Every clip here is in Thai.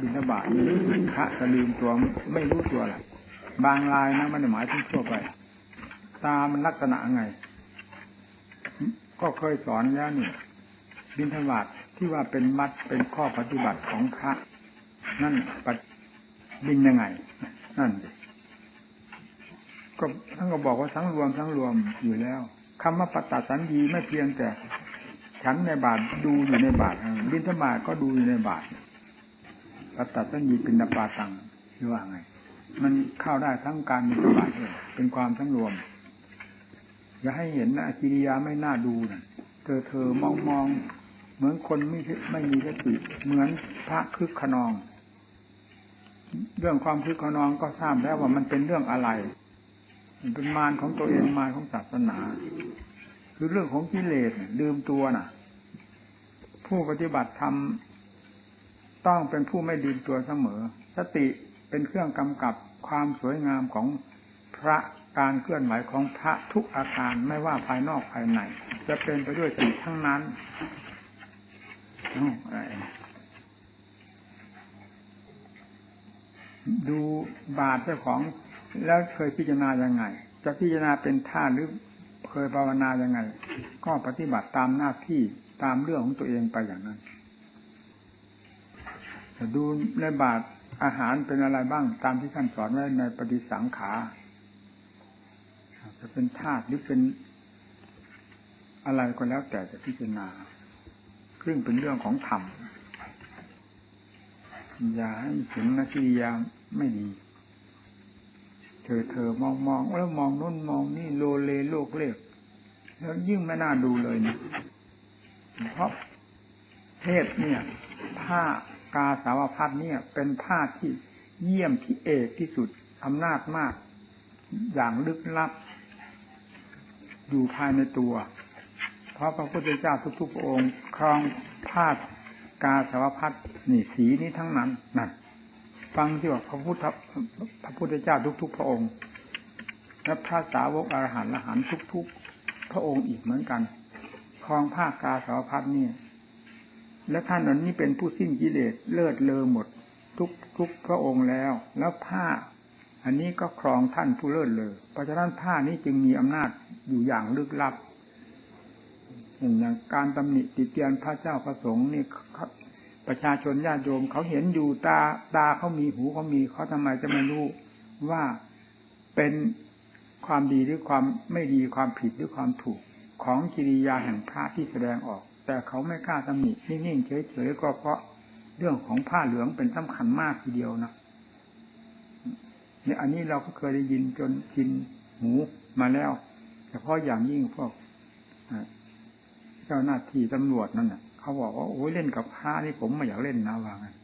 บินบาทนี่พระจะลืมตัวไม่รู้ตัวแหละบางรายนะมันหมายถึงทั่วไป ตามันลักษณะไง ก็เคยสอนแล้วนี่บินบาทที่ว่าเป็นมัดเป็นข้อปฏิบัติของพระ นั่นปบินยังไง นั่นก็ท่านก็บอกว่าสังรวมสังรวมอยู่แล้วคำว่าปตัดสันดีไม่เพียงแต่ฉันในบาทดูอยู่ในบาทบินทบาทก็ดูอยู่ในบาท ปตัดสันดีปินปาตังหรือว่าไง มันเข้าได้ทั้งการบินทบาทเลยเป็นความสังรวมอย่าให้เห็นนะกิริยาไม่น่าดูนะเธอเธอมองมองเหมือนคนไม่ไม่มีสติเหมือนพระคึกขนอง เรื่องความคึกขนองก็ทราบแล้วว่ามันเป็นเรื่องอะไร มันเป็นมารของตัวเองมารของศาสนา คือเรื่องของกิเลสลืมตัวน่ะ ผู้ปฏิบัติธรรม ต้องเป็นผู้ไม่ลืมตัวเสมอ สติเป็นเครื่องกำกับความสวยงามของพระการเคลื่อนไหวของพระทุกอาการไม่ว่าภายนอกภายใน จะเป็นไปด้วยสติทั้งนั้นดูบาทเจ้าของแล้วเคยพิจารณายังไง จะพิจารณาเป็นท่าหรือเคยภาวนายังไง ก็ปฏิบัติตามหน้าที่ตามเรื่องของตัวเองไปอย่างนั้น ดูในบาทอาหารเป็นอะไรบ้าง ตามที่ท่านสอนไว้ในปฏิสังขา จะเป็นธาตุหรือเป็นอะไรก็แล้วแต่จะพิจารณาซึ่งเป็นเรื่องของธรรมอย่าให้เห็นาทียาไม่ดี เธอเธอมองมองแล้วมองน้นมองนี่โลเลโลกเล็กแล้วยิ่งไม่น่าดูเลยนะเพราะเทศเนี่ยผ้า กาสาวพัดเนี่ย เป็นผ้าที่เยี่ยมที่เอกที่สุดอำนาจมาก อย่างลึกลับ อยู่ภายในตัว เพราะพระพุทธเจ้าทุกๆองค์ครองผ้ากาสาวพัดนี่สีนี้ทั้งนั้นนั่นฟังที่ว่าพระพุทธพระพุทธเจ้าทุก ๆ พระองค์และพระสาวกอรหันต์อรหันต์ทุก ๆ พระองค์อีกเหมือนกันครองผ้ากาสาวพัดนี่ และท่านนั้นนี่เป็นผู้สิ้นกิเลสเลิศเลอหมด ทุกทุกพระองค์แล้ว แล้วผ้า อันนี้ก็ครองท่านผู้เลิศเลอเพราะฉะนั้นผ้านี้จึงมีอำนาจอยู่อย่างลึกลับอย่างการตำหนิติเตียนพระเจ้าพระสงฆ์นี่ประชาชนญาติโยมเขาเห็นอยู่ตาตาเขามีหูเขามีเขาทำไมจะไม่รู้ว่าเป็นความดีหรือความไม่ดีความผิดหรือความถูกของกิริยาแห่งพระที่แสดงออก แต่เขาไม่กล้าตำหนินิ่งๆเฉยๆก็เพราะเรื่องของผ้าเหลืองเป็นสำคัญมากทีเดียวนะเนี่ยอันนี้เราก็เคยได้ยินจนกินหูมาแล้วเฉพาะอย่างยิ่งพวกเจ้าหน้าที่ตำรวจนั่นน่ะเขาบอกว่าโอ้ยเล่นกับผ้านี่ผมไม่อยากเล่นนะว่างั้น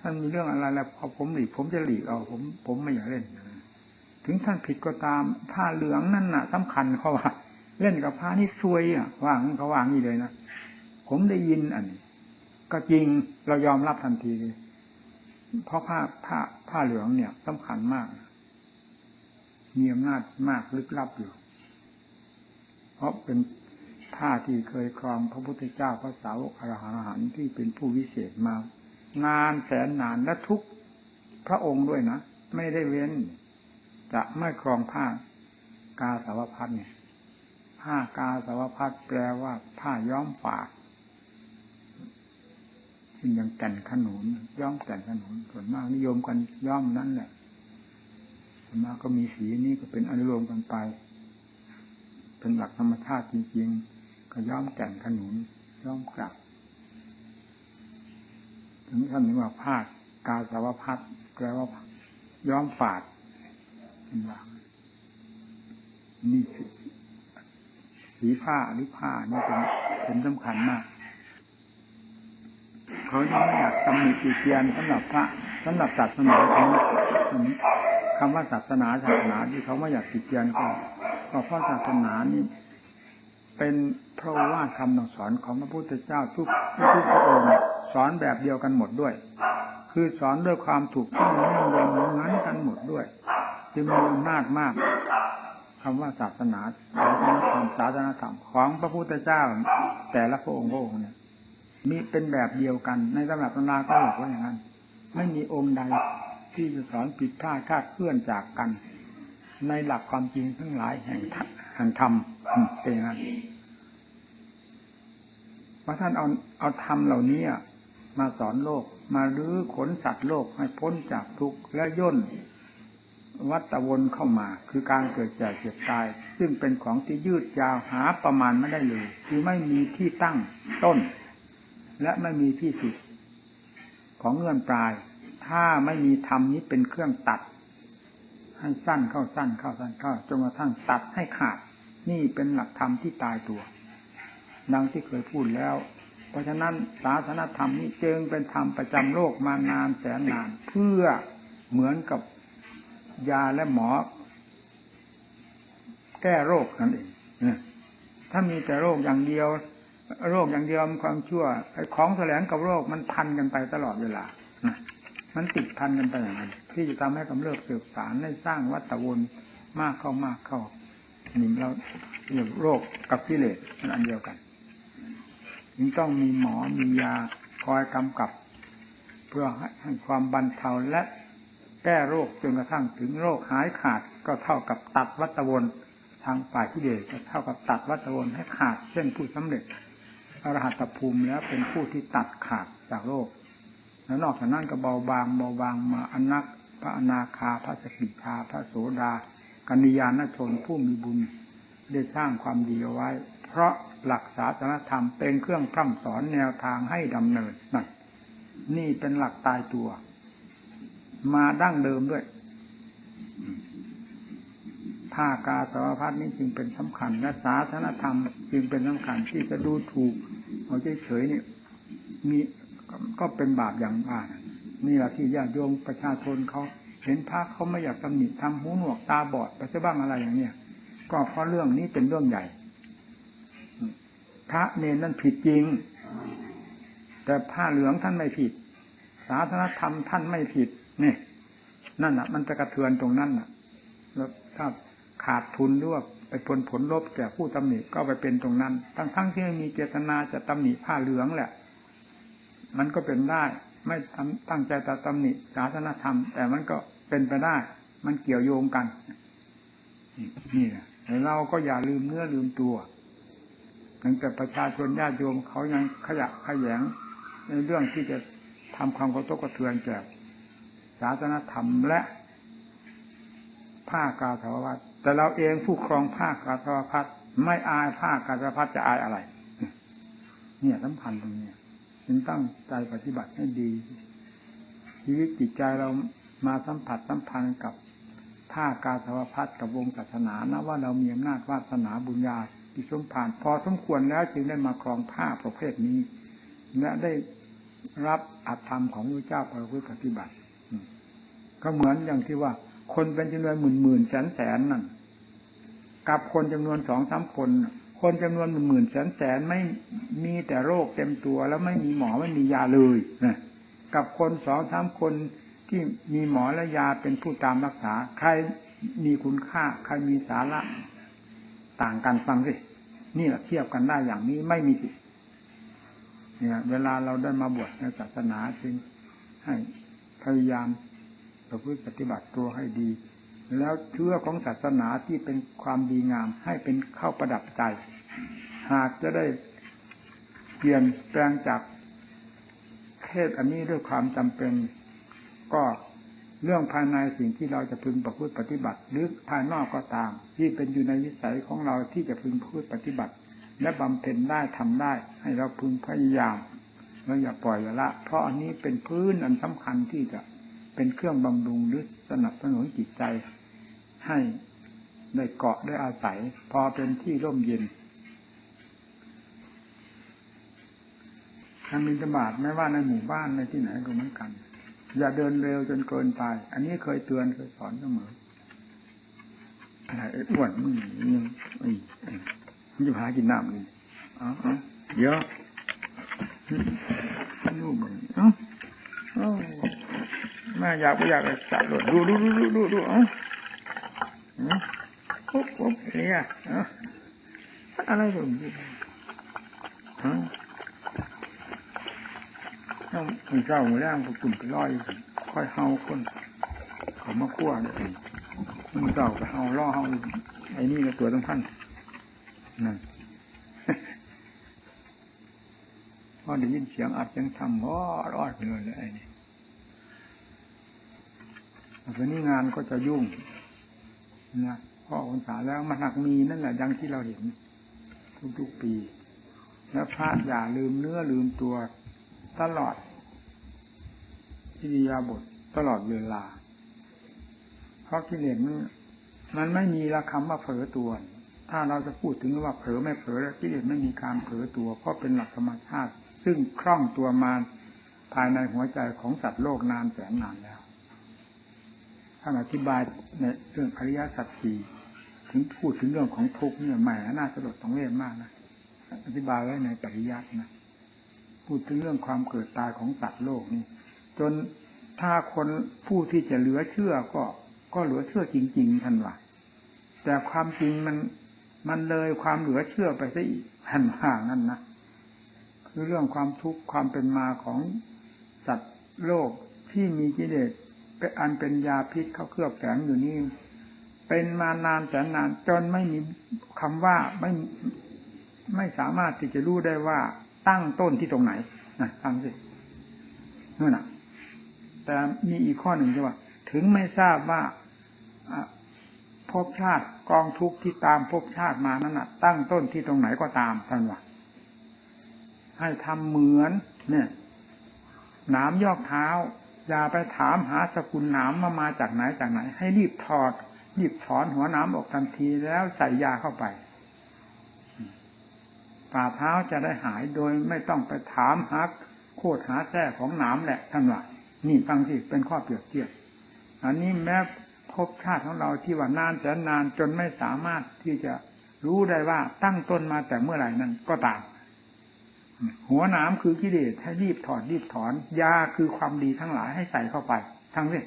ท่านมีเรื่องอะไรแล้วพอผมหลีกผมจะหลีกเอาผมผมไม่อยากเล่น ถึงท่านผิดก็ตามผ้าเหลืองนั่นน่ะสำคัญเขาว่า เล่นกับผ้านี่ซวยอะว่างเขาว่างนี่เลยนะ ผมได้ยินอันนี้ก็จริงเรายอมรับทันทีเลยเพราะผ้าผ้าผ้าเหลืองเนี่ยสำคัญมาก มีอำนาจมากลึกลับอยู่ เพราะเป็นผ้าที่เคยครองพระพุทธเจ้าพระสาวกอรหันต์ที่เป็นผู้วิเศษมานานแสนนานและทุกพระองค์ด้วยนะ ไม่ได้เว้น จะไม่ครองผ้ากาสาวพัดเนี่ยผ้ากาสาวพัดแปลว่าผ้าย้อมฝาก เป็นย่างแก่นขนุนย้อมแก่นขนุนส่วนมากนิยมกันย้อมนั้นแหละส่วนมากก็มีสีนี้ก็เป็นอนุโลมกันไป เป็นหลักธรรมชาติจริง ๆ ก็ย้อมแก่นขนุนย้อมกลับถึงท่านนึกว่าผ้ากาสาวพัดแปลว่าย้อมฝาดเป็นว่านี่สีผ้าหรือผ้านี่เป็นเป็นสำคัญมาก เขายังไม่อยากตำหนิตีเตียนสำหรับพระสำหรับศาสนาเขาคำว่าศาสนาศาสนาที่เขาไม่อยากตีเตียนก็ก็เพราะศาสนานี่เป็นพระว่าคำสอนของพระพุทธเจ้าทุกทุกพระองค์สอนแบบเดียวกันหมดด้วย คือสอนด้วยความถูกต้องนั่งยอมงั้นกันหมดด้วย จึงมีอำนาจมากคำว่าศาสนาศาสนาธรรมศาสนาธรรมของพระพุทธเจ้า แต่ละพระองค์พระองค์เนี่ย มีเป็นแบบเดียวกัน ในตำรับตำราก็บอกว่าอย่างนั้น ไม่มีองค์ใดที่จะสอนผิดพลาดคาดเคลื่อนจากกัน ในหลักความจริงทั้งหลายแห่งธรรมแห่งธรรมเป็นอย่างนั้นเพราะท่านเอาเอาธรรมเหล่านี้มาสอนโลกมาลื้อขนสัตว์โลกให้พ้นจากทุกข์และย่นวัตวนเข้ามา คือการเกิดแก่เจ็บตาย ซึ่งเป็นของที่ยืดยาวหาประมาณไม่ได้เลย คือไม่มีที่ตั้งต้น และไม่มีที่สุดของเงื่อนปลาย ถ้าไม่มีธรรมนี้เป็นเครื่องตัด ให้สั้นเข้าสั้นเข้าสั้นเข้าจนกระทั่งตัดให้ขาด นี่เป็นหลักธรรมที่ตายตัว ดังที่เคยพูดแล้ว เพราะฉะนั้นศาสนธรรมนี้จึงเป็นธรรมประจำโลกมานานแสนนาน เพื่อเหมือนกับยาและหมอ แก้โรคนั่นเองถ้ามีแต่โรคอย่างเดียว โรคอย่างเดียวความชั่วไอ้ของแสลงกับโรคมันพันกันไปตลอดเวลานะมันติดพันกันไปอย่างนั้นที่จะทำให้กำเริบสืบสารให้สร้างวัฏวนมากเข้ามากเข้านี่เราเรียกโรคกับกิเลสมันอันเดียวกันจึงต้องมีหมอมียาคอยกำกับ เพื่อให้ความบรรเทาและแก้โรคจนกระทั่งถึงโรคหายขาดก็เท่ากับตัดวัฏวนทางฝ่ายที่เดชก็เท่ากับตัดวัฏวนให้ขาดเช่นผู้สำเร็จ อรหัตภูมิแล้วเป็นผู้ที่ตัดขาดจากโรคแล้วนอกจากนั้นก็เบาบางเบาบางมาอนักพระอนาคาพระสกิทาพระโสดากัญญาณชนผู้มีบุญได้สร้างความดีเอาไว้ เพราะหลักศาสนธรรมเป็นเครื่องพร่ำสอนแนวทางให้ดำเนินนั่นนี่เป็นหลักตายตัว มาดั้งเดิมด้วย ภาคกาสารพัดนี้จึงเป็นสำคัญและศาสนธรรมจึงเป็นสำคัญที่จะดูถูกเอาเฉยๆเนี่ยมีก็เป็นบาปอย่างมากนี่แหละที่ญาติโยมประชาชนเขาเห็นพระเขาไม่อยากตำหนิทำหูหนวกตาบอดไปซะบ้างอะไรอย่างเนี้ยก็เพราะเรื่องนี้เป็นเรื่องใหญ่ พระเนนนั่นผิดจริง แต่ผ้าเหลืองท่านไม่ผิด ศาสนธรรมท่านไม่ผิดนี่นั่นอะ มันจะกระเทือนตรงนั้นอะ แล้วถ้า ขาดทุนหรือว่าไปผลผลลบแก่ผู้ตำหนิก็ไปเป็นตรงนั้น ทั้งทั้งที่ไม่มีเจตนาจะตำหนิผ้าเหลืองแหละ มันก็เป็นได้ ไม่ตั้งใจจะตำหนิศาสนธรรม แต่มันก็เป็นไปได้ มันเกี่ยวโยงกัน นี่แหละเราก็อย่าลืมเนื้อลืมตัวตั้งแต่ประชาชนญาติโยมเขายังขยะขยงในเรื่องที่จะทำความกระทบกระเทือนแก่ศาสนธรรมและ ผ้ากาสาวพัดแต่เราเองผู้ครองผ้ากาสาวพัดไม่อายผ้ากาสาวพัดจะอายอะไร เนี่ยสำคัญตรงนี้จึงตั้งใจปฏิบัติให้ดี ชีวิตจิตใจเรามาสัมผัสสัมพันธ์กับผ้ากาสาวพัดกับวงศาสนานะว่าเรามีอำนาจวาสนาบุญญาที่สมผ่าน พอสมควรแล้วจึงได้มาครองผ้าประเภทนี้และได้รับอัตธรรมของพระเจ้าประพฤติปฏิบัติ ก็เหมือนอย่างที่ว่า คนเป็นจำนวนหมื่นหมื่นแสนแสนนั่นกับคนจำนวนสองสามคน คนจำนวนหมื่นหมื่นแสนแสนไม่มีแต่โรคเต็มตัวแล้วไม่มีหมอไม่มียาเลยนะกับคนสองสามคนที่มีหมอและยาเป็นผู้ตามรักษา ใครมีคุณค่า ใครมีสาระต่างกันฟังสินี่แหละเทียบกันได้อย่างนี้ไม่มีผิดเนี่ย เวลาเราได้มาบวชในศาสนาจึงให้พยายาม ประพฤติปฏิบัติตัวให้ดี แล้วเชื่อของศาสนาที่เป็นความดีงาม ให้เป็นเข้าประดับใจ หากจะได้เปลี่ยนแปลงจากเพศอันนี้ด้วยความจำเป็น ก็เรื่องภายในสิ่งที่เราจะพึงประพฤติปฏิบัติ หรือภายนอกก็ตาม ที่เป็นอยู่ในวิสัยของเราที่จะพึงพูดปฏิบัติ และบำเพ็ญได้ทำได้ ให้เราพึงพยายามแล้วอย่าปล่อยละ เพราะอันนี้เป็นพื้นอันสำคัญที่จะ เป็นเครื่องบำรุงหรือสนับสนุนจิตใจ ให้ได้เกาะได้อาศัย พอเป็นที่ร่มเย็นทางมินตบาทไม่ว่าในหมู่บ้านในที่ไหนก็เหมือนกัน อย่าเดินเร็วจนเกินไป อันนี้เคยเตือนเคยสอนเสมออะไรอ้วนมึงยังมึงจะหากินน้ำนี่อ๋อเยอะลูกมึงอ๋อ ม่อยากไม่อยากจับดูดูดูดูดูดูอ๋อปุ๊บปุ๊บเนี่ยอะไรตรงนี้ฮะถ้ามันเศร้ามือแรงก็กลุ่มไปร้อยค่อยเฮาคนเขามาคั่วเลยมันเศร้าไปเฮาล่อเฮาไอ้นี่ก็ตัวต้องท่านนั่นพอได้ยินเสียงอัดเสียงทำว้ารอดไปเลยไอ้นี่ แต่นี้งานก็จะยุ่งนะพ่อองศาแล้วมันหนักมีนั่นแหละดังที่เราเห็น ทุกๆปี แล้วพระอย่าลืมเนื้อลืมตัวตลอดอิริยาบถตลอดเวลา เพราะกิเลสมันมันไม่มีละคำว่าเผลอตัว ถ้าเราจะพูดถึงว่าเผลอไม่เผลอกิเลสไม่มีการเผลอตัว เพราะเป็นหลักธรรมชาติ ซึ่งคล่องตัวมาภายในหัวใจของสัตว์โลกนานแสนนานแล้วานอธิบายในเรื่องอริยสัจสี่ถึงพูดถึงเรื่องของทุกข์เนี่ยแหมน่าสลดต้องเวทมากนะอธิบายไว้ในปริยัตินะพูดถึงเรื่องความเกิดตายของสัตว์โลกนี่ จนถ้าคนผู้ที่จะเหลือเชื่อก็ก็เหลือเชื่อจริง ๆท่านว่าแต่ความจริงมันมันเลยความเหลือเชื่อไปซะอีกท่านว่านั่นนะคือเรื่องความทุกข์ความเป็นมาของสัตว์โลกที่มีกิเลส เป็นอันเป็นยาพิษเข้าเคลือบแฝงอยู่นี่ เป็นมานานแสนนานจนไม่มีคำว่าไม่ไม่สามารถที่จะรู้ได้ว่าตั้งต้นที่ตรงไหนนะฟังสินั่นน่ะ แต่มีอีกข้อหนึ่งที่ว่า ถึงไม่ทราบว่าภพชาติกองทุกข์ที่ตามภพชาติมานั้นน่ะตั้งต้นที่ตรงไหนก็ตามท่านว่าให้ทำเหมือน เนี่ยหนามยอกเท้า อย่าไปถามหาสกุลหนามมามาจากไหนจากไหน ให้รีบถอดรีบถอนหัวหนามออกทันทีแล้วใส่ยาเข้าไปฝ่าเท้าจะได้หายโดยไม่ต้องไปถามหาโคตรหาแท้ของหนามแหละท่านว่านี่ฟังสิเป็นข้อเปรียบเทียบอันนี้แม้ภพชาติของเราที่ว่านานแสนนานจนไม่สามารถที่จะรู้ได้ว่าตั้งต้นมาแต่เมื่อไหร่นั้นก็ตาม หัวหนามคือกิเลสให้รีบถอดรีบถอนยาคือความดีทั้งหลายให้ใส่เข้าไป ทั้งนี้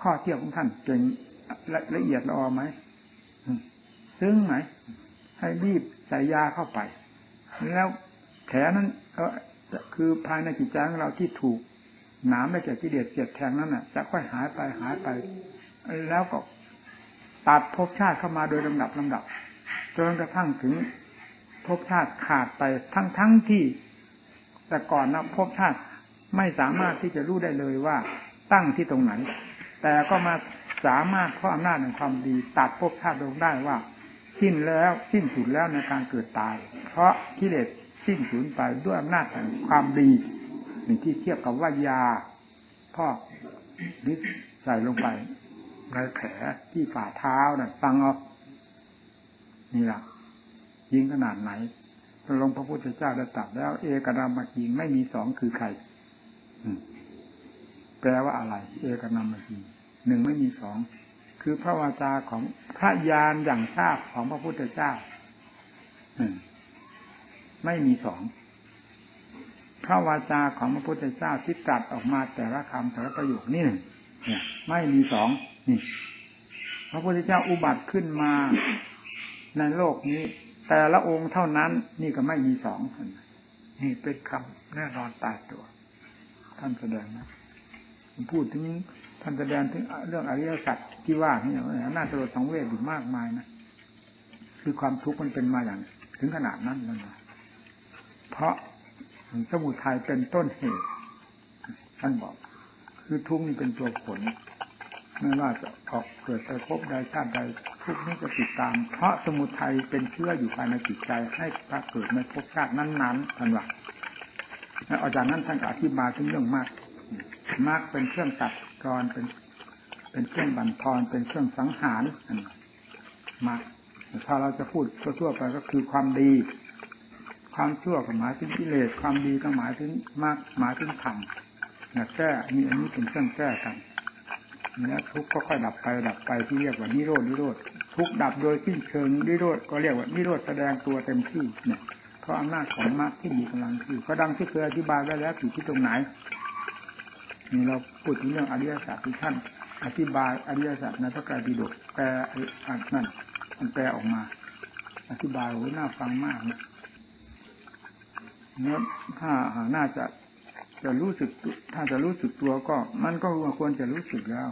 ข้อเที่ยบของท่านเก่งละละเอียดละออไหมซึ้งไหมให้รีบใส่ยาเข้าไป แล้วแผลนั้นก็คือภายในจิตใจของเราที่ถูกหนามได้แก่กิเลสเสียดแทงนั้นน่ะ จะค่อยหายไปหายไป แล้วก็ตัดภพชาติเข้ามาโดยลำดับลำดับจนกระทั่งถึง ภพชาติขาดไปทั้งทั้งที่ แต่ก่อนนะภพชาติไม่สามารถที่จะรู้ได้เลยว่าตั้งที่ตรงไหน แต่ก็มาสามารถเพราะอำนาจแห่งความดีตัดภพชาติลงได้ว่า สิ้นแล้วสิ้นสุดแล้วในการเกิดตาย เพราะกิเลสสิ้นสูญไปด้วยอำนาจแห่งความดีหนี่งที่เทียบกับว่ายาพ่อนิใส่ลงไปในแผลที่ฝ่าเท้านะ่ะฟังเอานี่แหละ ยิงขนาดไหนพระลงพระพุทธเจ้าได้ตรัสแล้ว เอกนามายิงไม่มีสองคือใครแปลว่าอะไร เอกนามายิงหนึ่งไม่มีสองคือพระวาจาของพระญาณอย่างทราบของพระพุทธเจ้าไม่มีสองพระวาจาของพระพุทธเจ้าที่ตรัสออกมาแต่ละคำแต่ละประโยคนี่หนึ่งเนี่ยไม่มีสองนี่ พระพุทธเจ้าอุบัติขึ้นมาในโลกนี้ แต่ละองค์เท่านั้น นี่ก็ไม่มีสองนี่เป็นคำแน่นอนตายตัว ท่านแสดงนะพูดถึงท่านแสดงถึงเรื่องอริยสัจที่ว่านี่น่าจะรดสังเวชอยู่มากมายนะคือความทุกข์มันเป็นมาอย่าง ถึงขนาดนั้นเลยนะเพราะสมุทัยเป็นต้นเหตุท่านบอก คือทุกข์นี่เป็นตัวผล ไม่ว่าจะออกเกิดไปพบใดชาติใดทุกนี้จะติดตาม เพราะสมุทัยเป็นเชื้ออยู่ภายในจิตใจให้พระเกิดในภพชาตินั้นๆท่านว่าแล้วอาจารย์นั้นท่านอธิบายถึงเรื่องมากมากเป็นเครื่องตัดกรเป็น เป็นเครื่องบั่นทอนเป็นเครื่องสังหารมาถ้าเราจะพูดทั่วๆไปก็คือความดี ความชั่วก็หมายถึงกิเลสความดีก็หมายถึงมากหมายถึงธรรมแก้นี่อันนี้เป็นเครื่องแก้กัน แล้วทุกข์ก็ค่อยดับไปดับไปที่เรียกว่านิโรดนิโรธทุกข์ดับโดยสิ้นเชิงนิโรธก็เรียกว่านิโรธแสดงตัวเต็มที่เนี่ยเพราะอำนาจของมรรคที่มีกำลังคือก็ดังที่เคยอธิบายไว้แล้วอยู่ที่ตรงไหนนี่เราพูดถึงเรื่องอริยสัจที่ท่านอธิบายอริยสัจในพระไตรปิฎกแปลอันนั้นมันแปลออกมา อธิบายโอ้น่าฟังมากนะเนี่ยถ้าหน่าจะ จะรู้สึกถ้าจะรู้สึกตัวก็ มันก็ควรจะรู้สึกแล้ว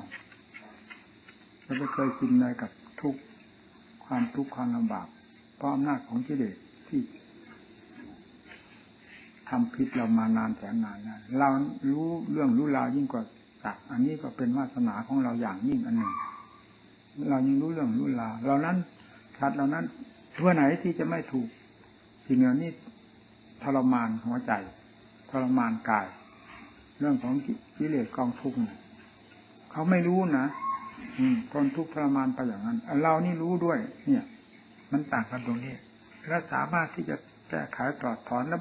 เราไม่เคยชินอะไรกับทุกความทุกข์ความลำบากเพราะอำนาจของกิเลสที่ทำพิษเรามานานแสนนานแล้วเรารู้เรื่องรู้ราวยิ่งกว่าสัตว์อันนี้ก็เป็นวาสนาของเราอย่างยิ่งอันหนึ่ง เรายังรู้เรื่องรู้ราวเรานั้นชัดเรานั้นทั่วไหนที่จะไม่ถูกสิ่งเหล่านี้ทรมานหัวใจทรมานกาย เรื่องของกิเลสกองทุกข์เขาไม่รู้นะอืมคนทุกข์ทรมานไปอย่างนั้น เรานี่รู้ด้วย เนี่ย มันต่างกันตรงนี้และสามารถที่จะแก้ไขตรอดถอนและ